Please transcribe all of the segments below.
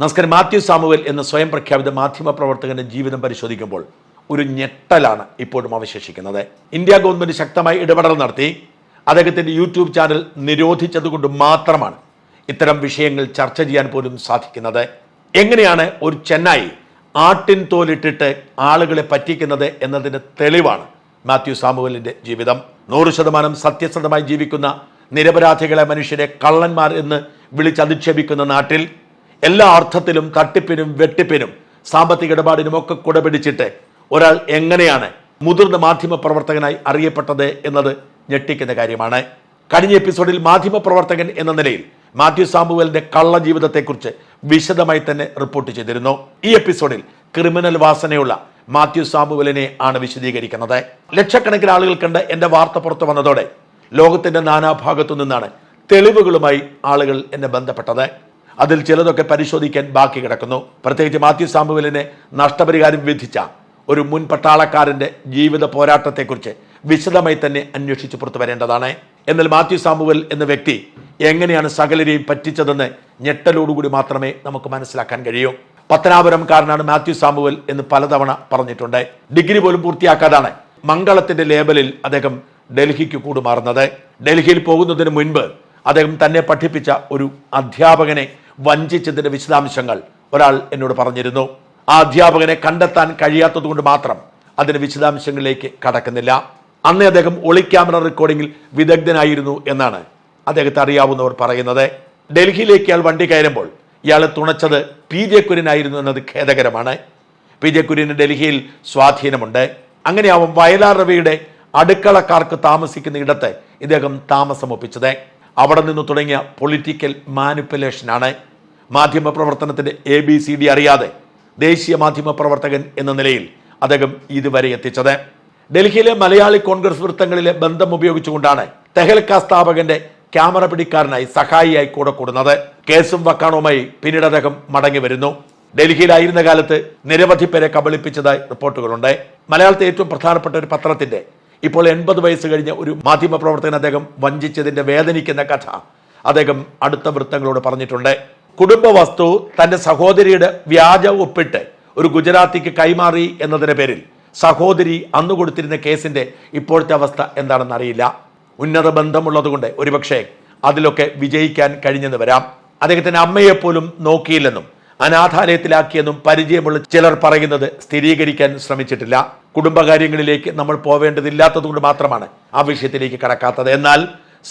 നമസ്കാരം. മാത്യു സാമുവൽ എന്ന സ്വയം പ്രഖ്യാപിത മാധ്യമ പ്രവർത്തകന്റെ ജീവിതം പരിശോധിക്കുമ്പോൾ ഒരു ഞെട്ടലാണ് ഇപ്പോഴും അവശേഷിക്കുന്നത്. ഇന്ത്യ ഗവൺമെന്റ് ശക്തമായി ഇടപെടൽ നടത്തി. അദ്ദേഹത്തിന്റെ യൂട്യൂബ് ചാനൽ നിരോധിച്ചതുകൊണ്ട് മാത്രമാണ് ഇത്തരം വിഷയങ്ങൾ ചർച്ച ചെയ്യാൻ പോലും സാധിക്കുന്നത്. എങ്ങനെയാണ് ഒരു ചെന്നായി ആട്ടിൻ തോലിട്ടിട്ട് ആളുകളെ പറ്റിക്കുന്നത് എന്നതിന്റെ തെളിവാണ് മാത്യു സാമുവലിന്റെ ജീവിതം. നൂറ് ശതമാനം സത്യസന്ധമായി ജീവിക്കുന്ന നിരപരാധികളെ മനുഷ്യരെ കള്ളന്മാർ എന്ന് വിളിച്ചധിക്ഷേപിക്കുന്ന നാട്ടിൽ എല്ലാ അർത്ഥത്തിലും തട്ടിപ്പിനും വെട്ടിപ്പിനും സാമ്പത്തിക ഇടപാടിനും ഒക്കെ കുടപിടിച്ചിട്ട് ഒരാൾ എങ്ങനെയാണ് മുതിർന്ന മാധ്യമ പ്രവർത്തകനായി അറിയപ്പെട്ടത് എന്നത് ഞെട്ടിക്കുന്ന കാര്യമാണ്. കഴിഞ്ഞ എപ്പിസോഡിൽ മാധ്യമ പ്രവർത്തകൻ എന്ന നിലയിൽ മാത്യു സാമുവലിന്റെ കള്ള ജീവിതത്തെക്കുറിച്ച് വിശദമായി തന്നെ റിപ്പോർട്ട് ചെയ്തിരുന്നു. ഈ എപ്പിസോഡിൽ ക്രിമിനൽ വാസനയുള്ള മാത്യു സാമുവലിനെ ആണ് വിശദീകരിക്കുന്നത്. ലക്ഷക്കണക്കിന് ആളുകൾ കണ്ട് എന്റെ വാർത്ത പുറത്തു വന്നതോടെ ലോകത്തിന്റെ നാനാഭാഗത്തു നിന്നാണ് തെളിവുകളുമായി ആളുകൾ എന്നെ ബന്ധപ്പെട്ടത്. അതിൽ ചിലതൊക്കെ പരിശോധിക്കാൻ ബാക്കി കിടക്കുന്നു. പ്രത്യേകിച്ച് മാത്യു സാമുവലിനെ നഷ്ടപരിഹാരം വിധിച്ച ഒരു മുൻ പട്ടാളക്കാരന്റെ ജീവിത പോരാട്ടത്തെക്കുറിച്ച് വിശദമായി തന്നെ അന്വേഷിച്ച് പുറത്തു വരേണ്ടതാണ്. എന്നാൽ മാത്യു സാമുവൽ എന്ന വ്യക്തി എങ്ങനെയാണ് സകലരെയും പറ്റിച്ചതെന്ന് ഞെട്ടലോടുകൂടി മാത്രമേ നമുക്ക് മനസ്സിലാക്കാൻ കഴിയൂ. പത്തനാപുരം പത്തനാപുരംകാരനാണ് മാത്യു സാമുവൽ എന്ന് പലതവണ പറഞ്ഞിട്ടുണ്ട്. ഡിഗ്രി പോലും പൂർത്തിയാക്കാതാണ് മംഗളത്തിന്റെ ലേബലിൽ അദ്ദേഹം ഡൽഹിക്ക് കൂടുമാറുന്നത്. ഡൽഹിയിൽ പോകുന്നതിന് മുൻപ് അദ്ദേഹം തന്നെ പഠിപ്പിച്ച ഒരു അധ്യാപകനെ വഞ്ചിച്ചതിന്റെ വിശദാംശങ്ങൾ ഒരാൾ എന്നോട് പറഞ്ഞിരുന്നു. ആ അധ്യാപകനെ കണ്ടെത്താൻ കഴിയാത്തതുകൊണ്ട് മാത്രം അതിന്റെ വിശദാംശങ്ങളിലേക്ക് കടക്കുന്നില്ല. അന്ന് അദ്ദേഹം ഒളി ക്യാമറ റെക്കോർഡിംഗിൽ വിദഗ്ധനായിരുന്നു എന്നാണ് അദ്ദേഹത്തെ അറിയാവുന്നവർ പറയുന്നത്. ഡൽഹിയിലേക്ക് ഇയാൾ വണ്ടി കയറുമ്പോൾ ഇയാൾ തുണച്ചത് പി ജെ കുര്യനായിരുന്നു എന്നത് ഖേദകരമാണ്. പി ജെ കുര്യന് ഡൽഹിയിൽ സ്വാധീനമുണ്ട്. അങ്ങനെയാവും വയലാർ രവിയുടെ അടുക്കളക്കാർക്ക് താമസിക്കുന്ന ഇടത്ത് ഇദ്ദേഹം താമസം ഒപ്പിച്ചത് അവിടെ നിന്ന് തുടങ്ങിയ പൊളിറ്റിക്കൽ മാനിപ്പുലേഷനാണ് മാധ്യമ പ്രവർത്തനത്തിന്റെ എ ബി സി ഡി അറിയാതെ ദേശീയ മാധ്യമ പ്രവർത്തകൻ എന്ന നിലയിൽ അദ്ദേഹം ഇതുവരെ എത്തിച്ചത്. ഡൽഹിയിലെ മലയാളി കോൺഗ്രസ് വൃത്തങ്ങളിലെ ബന്ധം ഉപയോഗിച്ചുകൊണ്ടാണ് തെഹൽക്ക സ്ഥാപകന്റെ ക്യാമറ പിടിക്കാരനായി സഹായിയായി കൂടെ കൂടുന്നത്. കേസും വക്കാണവുമായി പിന്നീട് അദ്ദേഹം മടങ്ങി വരുന്നു. ഡൽഹിയിലായിരുന്ന കാലത്ത് നിരവധി പേരെ കബളിപ്പിച്ചതായി റിപ്പോർട്ടുകളുണ്ട്. മലയാളത്തെ ഏറ്റവും പ്രധാനപ്പെട്ട ഒരു പത്രത്തിന്റെ ഇപ്പോൾ എൺപത് വയസ്സ് കഴിഞ്ഞ ഒരു മാധ്യമ പ്രവർത്തകൻ അദ്ദേഹം വഞ്ചിച്ചതിന്റെ വേദനിക്കുന്ന കഥ അദ്ദേഹം അടുത്ത വൃത്തങ്ങളോട് പറഞ്ഞിട്ടുണ്ട്. കുടുംബ വസ്തു തന്റെ സഹോദരിയുടെ വ്യാജ ഒപ്പിട്ട് ഒരു ഗുജറാത്തിക്ക് കൈമാറി എന്നതിന്റെ പേരിൽ സഹോദരി അന്ന് കൊടുത്തിരുന്ന കേസിന്റെ ഇപ്പോഴത്തെ അവസ്ഥ എന്താണെന്ന് അറിയില്ല. ഉന്നത ബന്ധമുള്ളതുകൊണ്ട് ഒരുപക്ഷെ അതിലൊക്കെ വിജയിക്കാൻ കഴിഞ്ഞെന്ന് വരാം. അദ്ദേഹത്തിന്റെ അമ്മയെപ്പോലും നോക്കിയില്ലെന്നും അനാഥാലയത്തിലാക്കിയെന്നും പരിചയമുള്ള ചിലർ പറയുന്നത് സ്ഥിരീകരിക്കാൻ ശ്രമിച്ചിട്ടില്ല. കുടുംബകാര്യങ്ങളിലേക്ക് നമ്മൾ പോവേണ്ടതില്ലാത്തതുകൊണ്ട് മാത്രമാണ് ആ വിഷയത്തിലേക്ക് കടക്കാത്തത്. എന്നാൽ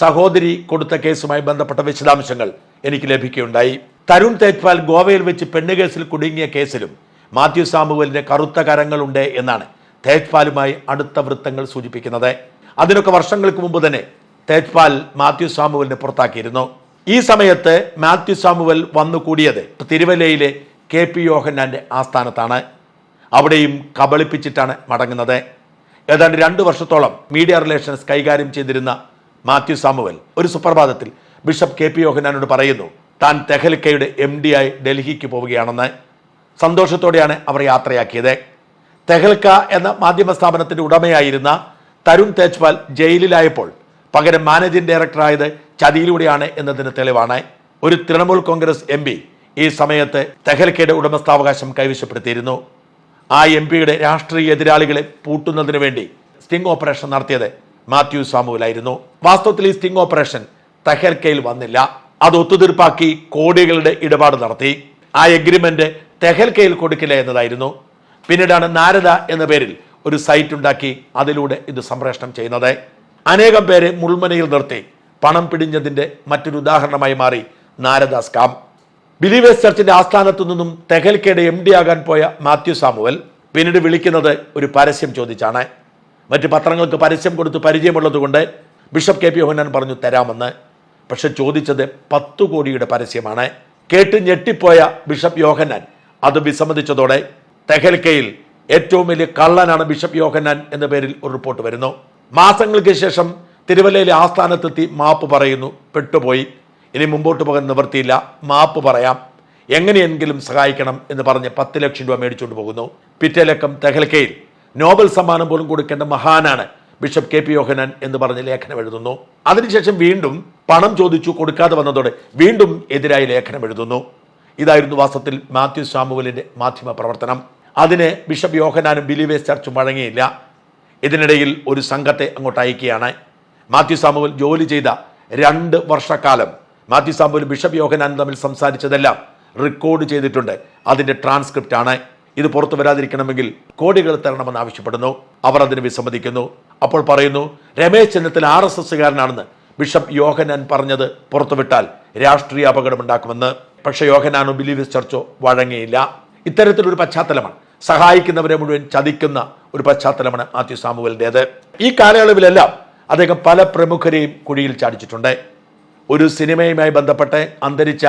സഹോദരി കൊടുത്ത കേസുമായി ബന്ധപ്പെട്ട വിശദാംശങ്ങൾ എനിക്ക് ലഭിക്കുകയുണ്ടായി. തരുൺ തേജ്പാൽ ഗോവയിൽ വെച്ച് പെണ്ണുകേസിൽ കുടുങ്ങിയ കേസിലും മാത്യു സാമുവലിന്റെ കറുത്ത കരങ്ങളുണ്ട് എന്നാണ് തേജ്പാലുമായി അടുത്ത വൃത്തങ്ങൾ സൂചിപ്പിക്കുന്നത്. അതിനൊക്കെ വർഷങ്ങൾക്ക് മുമ്പ് തന്നെ തേജ്പാൽ മാത്യു സാമുവലിനെ പുറത്താക്കിയിരുന്നു. ഈ സമയത്ത് മാത്യു സാമുവൽ വന്നു കൂടിയത് തിരുവല്ലയിലെ കെ പി യോഹന്നാന്റെ ആസ്ഥാനത്താണ്. അവിടെയും കബളിപ്പിച്ചിട്ടാണ് മടങ്ങുന്നത്. ഏതാണ്ട് രണ്ട് വർഷത്തോളം മീഡിയ റിലേഷൻസ് കൈകാര്യം ചെയ്തിരുന്ന മാത്യു സാമുവൽ ഒരു സുപ്രഭാതത്തിൽ ബിഷപ്പ് കെ പി യോഹനാനോട് പറയുന്നു താൻ തെഹൽക്കയുടെ എം ഡി ആയി ഡൽഹിക്ക് പോവുകയാണെന്ന്. സന്തോഷത്തോടെയാണ് അവർ യാത്രയാക്കിയത്. തെഹൽക്ക എന്ന മാധ്യമ സ്ഥാപനത്തിന്റെ ഉടമയായിരുന്ന തരുൺ തേജ്പാൽ ജയിലിലായപ്പോൾ പകരം മാനേജിംഗ് ഡയറക്ടറായത് ചതിയിലൂടെയാണ് എന്നതിന് തെളിവാണ്. ഒരു തൃണമൂൽ കോൺഗ്രസ് എം ഈ സമയത്ത് തെഹൽക്കയുടെ ഉടമസ്ഥാവകാശം കൈവശപ്പെടുത്തിയിരുന്നു. ആ എം പിയുടെ രാഷ്ട്രീയ എതിരാളികളെ പൂട്ടുന്നതിന് വേണ്ടി സ്റ്റിംഗ് ഓപ്പറേഷൻ നടത്തിയത് മാത്യു സാമുവിലായിരുന്നു. വാസ്തവത്തിൽ ഈ സ്റ്റിംഗ് ഓപ്പറേഷൻ തെഹർക്കയിൽ വന്നില്ല. അത് ഒത്തുതീർപ്പാക്കി കോടികളുടെ ഇടപാട് നടത്തി. ആ എഗ്രിമെന്റ് തെഹൽക്കയിൽ കൊടുക്കില്ല എന്നതായിരുന്നു. പിന്നീടാണ് നാരദ എന്ന പേരിൽ ഒരു സൈറ്റ് ഉണ്ടാക്കി അതിലൂടെ ഇത് സംപ്രേഷണം ചെയ്യുന്നത്. അനേകം പേരെ മുൾമനയിൽ നിർത്തി പണം പിടിഞ്ഞതിന്റെ മറ്റൊരു ഉദാഹരണമായി മാറി നാരദ സ്കാം. ബിലീവേഴ്സ് ചർച്ചിന്റെ ആസ്ഥാനത്തു നിന്നും തെഹൽക്കയുടെ എം ഡി ആകാൻ പോയ മാത്യു സാമുവൽ പിന്നീട് വിളിക്കുന്നത് ഒരു പരസ്യം ചോദിച്ചാണ്. മറ്റ് പത്രങ്ങൾക്ക് പരസ്യം കൊടുത്ത് പരിചയമുള്ളതുകൊണ്ട് ബിഷപ്പ് കെ പി യോഹന്നാൻ പറഞ്ഞു തരാമെന്ന്. പക്ഷെ ചോദിച്ചത് പത്ത് കോടിയുടെ പരസ്യമാണ്. കേട്ട് ഞെട്ടിപ്പോയ ബിഷപ്പ് യോഹന്നാൻ അത് വിസമ്മതിച്ചതോടെ തെഹൽക്കയിൽ ഏറ്റവും വലിയ കള്ളനാണ് ബിഷപ്പ് യോഹന്നാൻ എന്ന പേരിൽ ഒരു റിപ്പോർട്ട് വരുന്നു. മാസങ്ങൾക്ക് ശേഷം തിരുവല്ലയിലെ ആസ്ഥാനത്തെത്തി മാപ്പ് പറയുന്നു. പെട്ടുപോയി. ഇനി മുമ്പോട്ട് പോകാൻ നിവൃത്തിയില്ല. മാപ്പ് പറയാം. എങ്ങനെയെങ്കിലും സഹായിക്കണം എന്ന് പറഞ്ഞ് പത്ത് ലക്ഷം രൂപ മേടിച്ചുകൊണ്ട് പോകുന്നു. പിറ്റേലക്കം തെഹൽക്കയിൽ നോബൽ സമ്മാനം പോലും കൊടുക്കേണ്ട മഹാനാണ് ബിഷപ്പ് കെ പി യോഹനാൻ എന്ന് പറഞ്ഞ് ലേഖനം എഴുതുന്നു. അതിനുശേഷം വീണ്ടും പണം ചോദിച്ചു കൊടുക്കാതെ വന്നതോടെ വീണ്ടും എതിരായി ലേഖനം എഴുതുന്നു. ഇതായിരുന്നു വാസ്തവത്തിൽ മാത്യു സാമുവലിന്റെ മാധ്യമ പ്രവർത്തനം. അതിന് ബിഷപ്പ് യോഹനാനും ബിലീവേസ് ചർച്ചും വഴങ്ങിയില്ല. ഇതിനിടയിൽ ഒരു സംഘത്തെ അങ്ങോട്ട് അയക്കുകയാണ്. മാത്യു സാമുവൽ ജോലി ചെയ്ത രണ്ട് വർഷക്കാലം മാത്യു സാമുവൽ ബിഷപ്പ് യോഹനാനും തമ്മിൽ സംസാരിച്ചതെല്ലാം റെക്കോർഡ് ചെയ്തിട്ടുണ്ട്. അതിന്റെ ട്രാൻസ്ക്രിപ്റ്റ് ആണ്. ഇത് പുറത്തു വരാതിരിക്കണമെങ്കിൽ കോടികൾ തരണമെന്ന് ആവശ്യപ്പെടുന്നു. അവർ അതിന് വിസമ്മതിക്കുന്നു. അപ്പോൾ പറയുന്നു രമേശ് ചെന്നിത്തല ആർ എസ് എസ്സുകാരനാണെന്ന് ബിഷപ്പ് യോഹനാൻ പറഞ്ഞത് പുറത്തുവിട്ടാൽ രാഷ്ട്രീയ അപകടമുണ്ടാക്കുമെന്ന്. പക്ഷേ യോഹനാനോ ബിലീവേഴ്സ് ചർച്ചോ വഴങ്ങിയില്ല. ഇത്തരത്തിലൊരു പശ്ചാത്തലമാണ്. സഹായിക്കുന്നവരെ മുഴുവൻ ചതിക്കുന്ന ഒരു പശ്ചാത്തലമാണ് മാത്യു സാമുവലിന്റെത് ഈ കാലയളവിലെല്ലാം അദ്ദേഹം പല പ്രമുഖരെയും കുഴിയിൽ ചാടിച്ചിട്ടുണ്ട്. ഒരു സിനിമയുമായി ബന്ധപ്പെട്ട് അന്തരിച്ച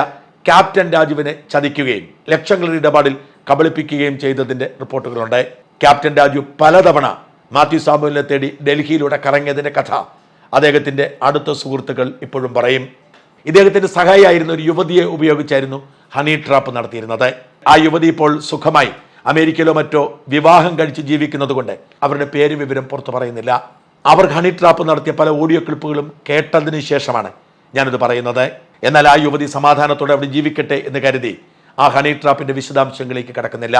ക്യാപ്റ്റൻ രാജുവിനെ ചതിക്കുകയും ലക്ഷങ്ങളുടെ ഇടപാടിൽ കബളിപ്പിക്കുകയും ചെയ്തതിന്റെ റിപ്പോർട്ടുകളുണ്ട്. ക്യാപ്റ്റൻ രാജു പലതവണ മാത്യു സാമുവിനെ തേടി ഡൽഹിയിലൂടെ കറങ്ങിയതിന്റെ കഥ അദ്ദേഹത്തിന്റെ അടുത്ത സുഹൃത്തുക്കൾ ഇപ്പോഴും പറയും. ഇദ്ദേഹത്തിന്റെ സഹായിയായിരുന്ന ഒരു യുവതിയെ ഉപയോഗിച്ചായിരുന്നു ഹണി ട്രാപ്പ് നടത്തിയിരുന്നത്. ആ യുവതി ഇപ്പോൾ സുഖമായി അമേരിക്കയിലോ മറ്റോ വിവാഹം കഴിച്ച് ജീവിക്കുന്നത് കൊണ്ട് അവരുടെ പേര് വിവരം പുറത്തു പറയുന്നില്ല. അവർ ഹണി ട്രാപ്പ് നടത്തിയ പല ഓഡിയോ ക്ലിപ്പുകളും കേട്ടതിന് ശേഷമാണ് ഞാനിത് പറയുന്നത്. എന്നാൽ ആ യുവതി സമാധാനത്തോടെ അവിടെ ജീവിക്കട്ടെ എന്ന് കരുതി ആ ഹണി ട്രാപ്പിന്റെ വിശദാംശങ്ങളിലേക്ക് കടക്കുന്നില്ല.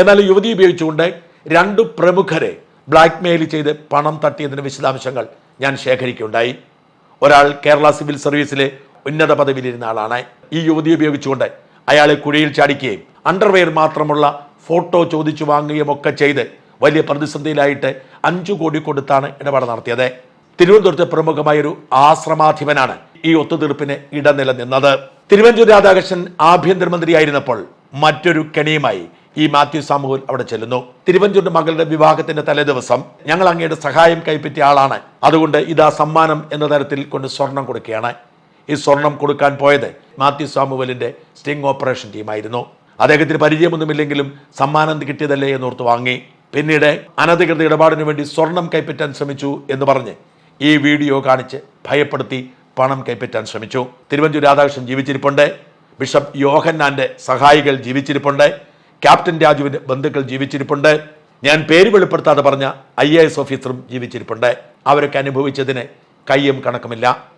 എന്നാൽ യുവതി ഉപയോഗിച്ചുകൊണ്ട് രണ്ട് പ്രമുഖരെ ബ്ലാക്ക് മെയിൽ ചെയ്ത് പണം തട്ടിയതിന്റെ വിശദാംശങ്ങൾ ഞാൻ ശേഖരിക്കുകയുണ്ടായി. ഒരാൾ കേരള സിവിൽ സർവീസിലെ ഉന്നത പദവിയിലിരുന്ന ആളാണ്. ഈ യുവതി ഉപയോഗിച്ചുകൊണ്ട് അയാളെ കുഴിയിൽ ചാടിക്കുകയും അണ്ടർവെയർ മാത്രമുള്ള ഫോട്ടോ ചോദിച്ചു വാങ്ങുകയും ഒക്കെ ചെയ്ത് വലിയ പ്രതിസന്ധിയിലായിട്ട് അഞ്ചു കോടി കൊടുത്താണ് ഇടപാട് നടത്തിയത്. തിരുവനന്തപുരത്തെ പ്രമുഖമായൊരു ആശ്രമാധിപനാണ് ഈ ഒത്തുതീർപ്പിന് ഇടനില നിന്നത് തിരുവഞ്ചൂർ രാധാകൃഷ്ണൻ ആഭ്യന്തരമന്ത്രിയായിരുന്നപ്പോൾ മറ്റൊരു കെണിയുമായി ഈ മാത്യു സാമുവൽ അവിടെ ചെല്ലുന്നു. തിരുവഞ്ചൂരിന്റെ മകളുടെ വിവാഹത്തിന്റെ തലേദിവസം ഞങ്ങൾ അങ്ങയുടെ സഹായം കൈപ്പറ്റിയ ആളാണ്. അതുകൊണ്ട് ഇതാ സമ്മാനം എന്ന തരത്തിൽ കൊണ്ട് സ്വർണം കൊടുക്കുകയാണ്. ഈ സ്വർണം കൊടുക്കാൻ പോയത് മാത്യു സാമുവലിന്റെ സ്റ്റിംഗ് ഓപ്പറേഷൻ ടീമായിരുന്നു. അദ്ദേഹത്തിന് പരിചയമൊന്നുമില്ലെങ്കിലും സമ്മാനം കിട്ടിയതല്ലേ എന്നോർത്ത് വാങ്ങി. പിന്നീട് അനധികൃത ഇടപാടിനു വേണ്ടി സ്വർണം കൈപ്പറ്റാൻ ശ്രമിച്ചു എന്ന് പറഞ്ഞ് ഈ വീഡിയോ കാണിച്ച് ഭയപ്പെടുത്തി പണം കൈപ്പറ്റാൻ ശ്രമിച്ചു. തിരുവഞ്ചൂർ രാധാകൃഷ്ണൻ ജീവിച്ചിരിപ്പുണ്ട്. ബിഷപ്പ് യോഹന്നാന്റെ സഹായികൾ ജീവിച്ചിരിപ്പുണ്ട്. ക്യാപ്റ്റൻ രാജുവിന്റെ ബന്ധുക്കൾ ജീവിച്ചിരിപ്പുണ്ട്. ഞാൻ പേര് വെളിപ്പെടുത്താതെ പറഞ്ഞ ഐ എ എസ് ഓഫീസറും ജീവിച്ചിരിപ്പുണ്ട്. അവരൊക്കെ അനുഭവിച്ചതിന് കയ്യും കണക്കുമില്ല.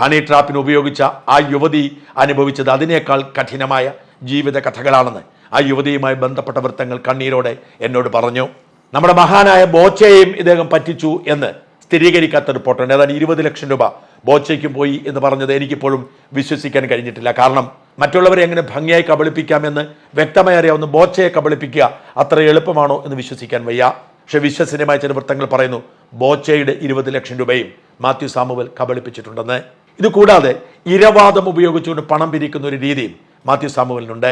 ഹണി ട്രാപ്പിന് ഉപയോഗിച്ച ആ യുവതി അനുഭവിച്ചത് അതിനേക്കാൾ കഠിനമായ ജീവിത കഥകളാണെന്ന് ആ യുവതിയുമായി ബന്ധപ്പെട്ട വൃത്തങ്ങൾ കണ്ണീരോടെ എന്നോട് പറഞ്ഞു. നമ്മുടെ മഹാനായ ബോച്ചയെയും ഇദ്ദേഹം പറ്റിച്ചു എന്ന് സ്ഥിരീകരിക്കാത്ത റിപ്പോർട്ടുണ്ട് ഏതാണ്ട് ഇരുപത് ലക്ഷം രൂപ ബോച്ചയ്ക്കും പോയി എന്ന് പറഞ്ഞത് എനിക്കിപ്പോഴും വിശ്വസിക്കാൻ കഴിഞ്ഞിട്ടില്ല. കാരണം മറ്റുള്ളവരെ എങ്ങനെ ഭംഗിയായി കബളിപ്പിക്കാമെന്ന് വ്യക്തമായി അറിയാവുന്ന ബോച്ചയെ കബളിപ്പിക്കുക അത്ര എളുപ്പമാണോ എന്ന് വിശ്വസിക്കാൻ വയ്യ. പക്ഷെ വിശ്വസനീയമായ ചില വൃത്തങ്ങൾ പറയുന്നു ബോച്ചയുടെ ഇരുപത് ലക്ഷം രൂപയും മാത്യു സാമുവൽ കബളിപ്പിച്ചിട്ടുണ്ടെന്ന്. ഇത് കൂടാതെ ഇരവാദം ഉപയോഗിച്ചുകൊണ്ട് പണം പിരിക്കുന്ന ഒരു രീതിയും മാത്യു സാമുവലിനുണ്ട്.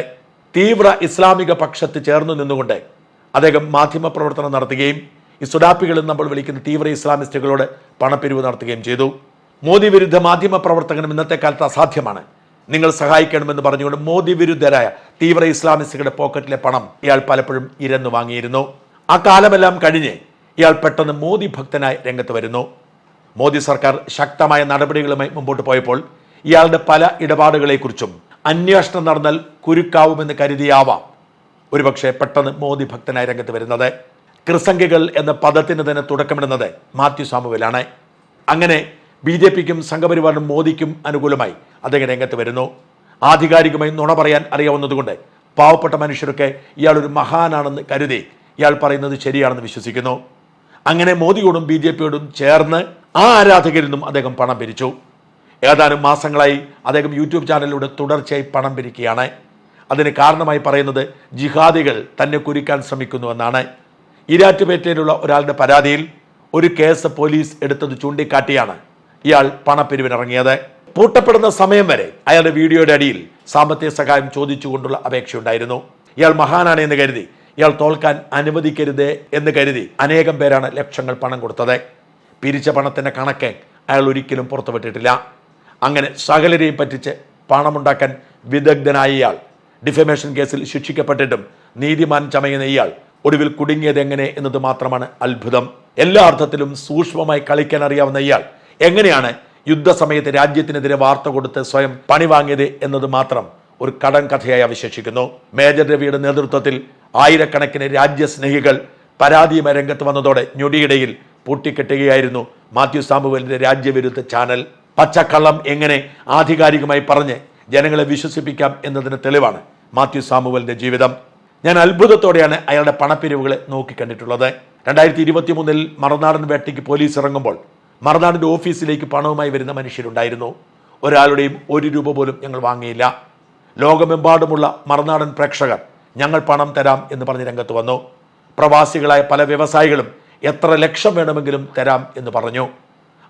തീവ്ര ഇസ്ലാമിക പക്ഷത്ത് ചേർന്നു നിന്നുകൊണ്ട് അദ്ദേഹം മാധ്യമ പ്രവർത്തനം നടത്തുകയും ഈ സുഡാപ്പികളിൽ നമ്മൾ വിളിക്കുന്ന തീവ്ര ഇസ്ലാമിസ്റ്റുകളോട് പണപ്പിരിവ് നടത്തുകയും ചെയ്തു. മോദി വിരുദ്ധ മാധ്യമ പ്രവർത്തകനും ഇന്നത്തെ കാലത്ത് അസാധ്യമാണ്. നിങ്ങൾ സഹായിക്കണമെന്ന് പറഞ്ഞുകൊണ്ട് മോദി വിരുദ്ധരായ തീവ്ര ഇസ്ലാമിസ്റ്റുകളുടെ പോക്കറ്റിലെ പണം ഇയാൾ പലപ്പോഴും ഇരന്നു വാങ്ങിയിരുന്നു. ആ കാലമെല്ലാം കഴിഞ്ഞ് ഇയാൾ പെട്ടെന്ന് മോദി ഭക്തനായി രംഗത്ത് വരുന്നു. മോദി സർക്കാർ ശക്തമായ നടപടികളുമായി മുമ്പോട്ട് പോയപ്പോൾ ഇയാളുടെ പല ഇടപാടുകളെക്കുറിച്ചും അന്വേഷണം നടന്നാൽ കുരുക്കാവുമെന്ന് കരുതിയാവാം. ഒരുപക്ഷെ പെട്ടെന്ന് മോദി ഭക്തനായി രംഗത്ത് വരുന്നത്. ക്രിസംഖികൾ എന്ന പദത്തിന് തന്നെ തുടക്കമിടുന്നത് മാത്യു സാമുവലാണ്. അങ്ങനെ ബി ജെ പിക്കും സംഘപരിവാറിനും മോദിക്കും അനുകൂലമായി അദ്ദേഹം രംഗത്ത് വരുന്നു. ആധികാരികമായി നുണ പറയാൻ അറിയാവുന്നതുകൊണ്ട് പാവപ്പെട്ട മനുഷ്യരൊക്കെ ഇയാൾ ഒരു മഹാനാണെന്ന് കരുതി ഇയാൾ പറയുന്നത് ശരിയാണെന്ന് വിശ്വസിക്കുന്നു. അങ്ങനെ മോദിയോടും ബി ജെ പിയോടും ചേർന്ന് ആ ആരാധകരിൽ നിന്നും അദ്ദേഹം പണം പിരിച്ചു. ഏതാനും മാസങ്ങളായി അദ്ദേഹം യൂട്യൂബ് ചാനലിലൂടെ തുടർച്ചയായി പണം പിരിക്കുകയാണ്. അതിന് കാരണമായി പറയുന്നത് ജിഹാദികൾ തന്നെ കുരുക്കാൻ ശ്രമിക്കുന്നുവെന്നാണ് ഈരാറ്റുപേറ്റയിലുള്ള ഒരാളുടെ പരാതിയിൽ ഒരു കേസ് പോലീസ് എടുത്തത് ചൂണ്ടിക്കാട്ടിയാണ്. ഇയാൾ പണപ്പിരിവിനിറങ്ങിയത്. പൂട്ടപ്പെടുന്ന സമയം വരെ അയാളുടെ വീഡിയോയുടെ അടിയിൽ സാമ്പത്തിക സഹായം ചോദിച്ചുകൊണ്ടുള്ള അപേക്ഷയുണ്ടായിരുന്നു. ഇയാൾ മഹാനാണ് എന്ന് കരുതി ഇയാൾ തോൽക്കാൻ അനുവദിക്കരുത് എന്ന് കരുതി അനേകം പേരാണ് ലക്ഷങ്ങൾ പണം കൊടുത്തത്. പിരിച്ച പണത്തിന്റെ കണക്ക് അയാൾ ഒരിക്കലും പുറത്തുവിട്ടിട്ടില്ല. അങ്ങനെ സകലരെയും പറ്റിച്ച് പണമുണ്ടാക്കാൻ വിദഗ്ധനായ ഇയാൾ ഡിഫമേഷൻ കേസിൽ ശിക്ഷിക്കപ്പെട്ടിട്ടും നീതിമാൻ ചമയുന്ന ഇയാൾ ഒടുവിൽ കുടുങ്ങിയത് എങ്ങനെ എന്നത് മാത്രമാണ് അത്ഭുതം. എല്ലാ അർത്ഥത്തിലും സൂക്ഷ്മമായി കളിക്കാൻ അറിയാവുന്ന ഇയാൾ എങ്ങനെയാണ് യുദ്ധസമയത്ത് രാജ്യത്തിനെതിരെ വാർത്ത കൊടുത്ത് സ്വയം പണി വാങ്ങിയത് എന്നത് മാത്രം ഒരു കടൻ കഥയായി അവശേഷിക്കുന്നു. മേജർ രവിയുടെ നേതൃത്വത്തിൽ ആയിരക്കണക്കിന് രാജ്യസ്നേഹികൾ പരാതിയുമായി രംഗത്ത് വന്നതോടെ ഞൊടിയിടയിൽ പൂട്ടിക്കെട്ടുകയായിരുന്നു മാത്യു സാമുവലിന്റെ രാജ്യവിരുദ്ധ ചാനൽ. പച്ചക്കള്ളം എങ്ങനെ ആധികാരികമായി പറഞ്ഞ് ജനങ്ങളെ വിശ്വസിപ്പിക്കാം എന്നതിന് തെളിവാണ് മാത്യു സാമുവലിന്റെ ജീവിതം. ഞാൻ അത്ഭുതത്തോടെയാണ് അയാളുടെ പണപ്പിരിവുകളെ നോക്കിക്കണ്ടിട്ടുള്ളത് രണ്ടായിരത്തി ഇരുപത്തി മൂന്നിൽ മറുനാടൻ വേട്ടയ്ക്ക് പോലീസ് ഇറങ്ങുമ്പോൾ മറുനാടിന്റെ ഓഫീസിലേക്ക് പണവുമായി വരുന്ന മനുഷ്യരുണ്ടായിരുന്നു. ഒരാളുടെയും ഒരു രൂപ പോലും ഞങ്ങൾ വാങ്ങിയില്ല. ലോകമെമ്പാടുമുള്ള മറുനാടൻ പ്രേക്ഷകർ ഞങ്ങൾ പണം തരാം എന്ന് പറഞ്ഞ് രംഗത്ത് വന്നു. പ്രവാസികളായ പല വ്യവസായികളും എത്ര ലക്ഷം വേണമെങ്കിലും തരാം എന്ന് പറഞ്ഞു.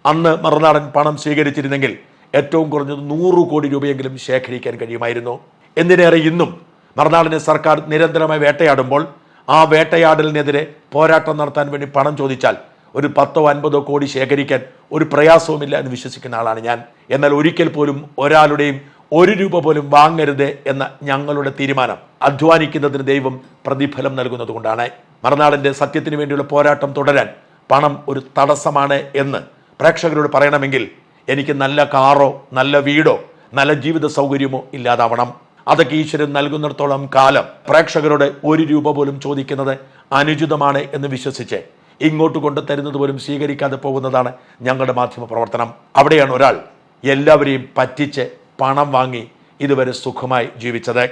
അന്ന് മറുനാടൻ പണം സ്വീകരിച്ചിരുന്നെങ്കിൽ ഏറ്റവും കുറഞ്ഞത് നൂറ് കോടി രൂപയെങ്കിലും ശേഖരിക്കാൻ കഴിയുമായിരുന്നു. എന്തിനേറെ ഇന്നും മറുനാടിനെ സർക്കാർ നിരന്തരമായി വേട്ടയാടുമ്പോൾ ആ വേട്ടയാടലിനെതിരെ പോരാട്ടം നടത്താൻ വേണ്ടി പണം ചോദിച്ചാൽ ഒരു പത്തോ അൻപതോ കോടി ശേഖരിക്കാൻ ഒരു പ്രയാസവുമില്ല എന്ന് വിശ്വസിക്കുന്ന ആളാണ് ഞാൻ. എന്നാൽ ഒരിക്കൽ പോലും ഒരാളുടെയും ഒരു രൂപ പോലും വാങ്ങരുത് എന്ന ഞങ്ങളുടെ തീരുമാനം അധ്വാനിക്കുന്നതിന് ദൈവം പ്രതിഫലം നൽകുന്നത് കൊണ്ടാണ്. മറുനാടിന്റെ സത്യത്തിന് വേണ്ടിയുള്ള പോരാട്ടം തുടരാൻ പണം ഒരു തടസ്സമാണ് എന്ന് പ്രേക്ഷകരോട് പറയണമെങ്കിൽ എനിക്ക് നല്ല കാറോ നല്ല വീടോ നല്ല ജീവിത സൗകര്യമോ ഇല്ലാതാവണം. അതൊക്കെ ഈശ്വരൻ നൽകുന്നിടത്തോളം കാലം പ്രേക്ഷകരോട് ഒരു രൂപ പോലും ചോദിക്കുന്നത് അനുചിതമാണ് എന്ന് വിശ്വസിച്ച് ഇങ്ങോട്ട് കൊണ്ട് തരുന്നത് പോലും സ്വീകരിക്കാതെ പോകുന്നതാണ് ഞങ്ങളുടെ മാധ്യമ പ്രവർത്തനം. അവിടെയാണ് ഒരാൾ എല്ലാവരെയും പറ്റിച്ച് പണം വാങ്ങി ഇതുവരെ സുഖമായി ജീവിച്ചത്.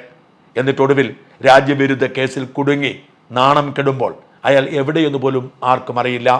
എന്നിട്ടൊടുവിൽ രാജ്യവിരുദ്ധ കേസിൽ കുടുങ്ങി നാണം കെടുമ്പോൾ അയാൾ എവിടെയെന്ന് പോലും ആർക്കും അറിയില്ല.